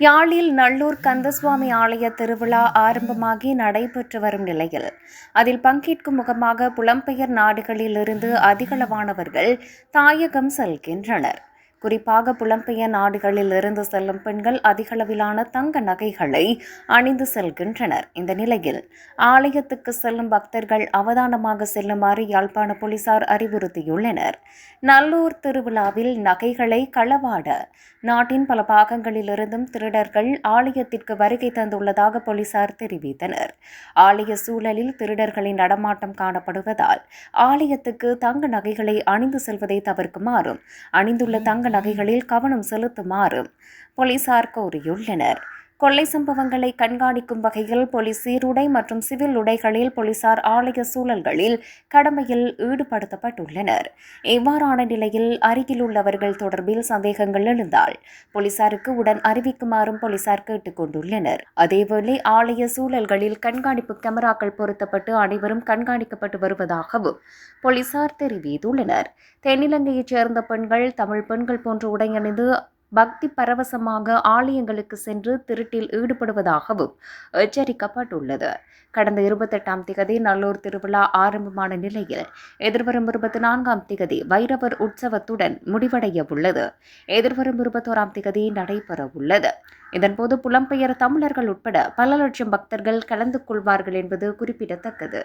யாழில் நல்லூர் கந்தசுவாமி ஆலய திருவிழா ஆரம்பமாகி நடைபெற்று வரும் நிலையில் அதில் பங்கேற்கும் முகமாக புலம்பெயர் நாடுகளிலிருந்து அதிகளவானவர்கள் தாயகம் செல்கின்றனர். குறிப்பாக புலம்பெயர் நாடுகளில் இருந்து செல்லும் பெண்கள் அதிகளவிலான தங்க நகைகளை அணிந்து செல்கின்றனர். இந்த நிலையில் ஆலயத்துக்கு செல்லும் பக்தர்கள் அவதானமாக செல்லுமாறு யாழ்ப்பாண போலீசார் அறிவுறுத்தியுள்ளனர். நல்லூர் திருவிழாவில் நகைகளை களவாட நாட்டின் பல பாகங்களிலிருந்தும் திருடர்கள் ஆலயத்திற்கு வருகை தந்துள்ளதாக போலீசார் தெரிவித்தனர். ஆலய சூழலில் திருடர்களின் நடமாட்டம் காணப்படுவதால் ஆலயத்துக்கு தங்க நகைகளை அணிந்து செல்வதை தவிர்க்குமாறும் அணிந்துள்ள தங்க நகைகளில் கவனம் செலுத்துமாறு போலீசார் கோரியுள்ளனர். கொள்ளை சம்பவங்களை கண்காணிக்கும் வகையில் போலீஸ் சீருடை மற்றும் சிவில் உடைகளில் போலீசார் ஆலய சூழல்களில் கடமையில் ஈடுபடுத்தப்பட்டுள்ளனர். இவ்வாறான நிலையில் அருகில் உள்ளவர்கள் தொடர்பில் சந்தேகங்கள் எழுந்தால் போலீசாருக்கு உடன் அறிவிக்குமாறும் போலீசார் கேட்டுக் கொண்டுள்ளனர். அதேவேளை ஆலய சூழல்களில் கண்காணிப்பு கேமராக்கள் பொருத்தப்பட்டு அனைவரும் கண்காணிக்கப்பட்டு வருவதாகவும் போலீசார் தெரிவித்துள்ளனர். தென்னிலங்கையைச் சேர்ந்த பெண்கள் தமிழ் பெண்கள் போன்று உடையணிந்து பக்தி பரவசமாக ஆலயங்களுக்கு சென்று திருட்டில் ஈடுபடுவதாகவும் எச்சரிக்கப்பட்டுள்ளது. கடந்த இருபத்தெட்டாம் திகதி நல்லூர் திருவிழா ஆரம்பமான நிலையில் எதிர்வரும் இருபத்தி நான்காம் திகதி வைரவர் உற்சவத்துடன் முடிவடைய உள்ளது எதிர்வரும் இருபத்தோராம் திகதி நடைபெற உள்ளது இதன்போது புலம்பெயர் தமிழர்கள் உட்பட பல லட்சம் பக்தர்கள் கலந்து கொள்வார்கள் என்பது குறிப்பிடத்தக்கது.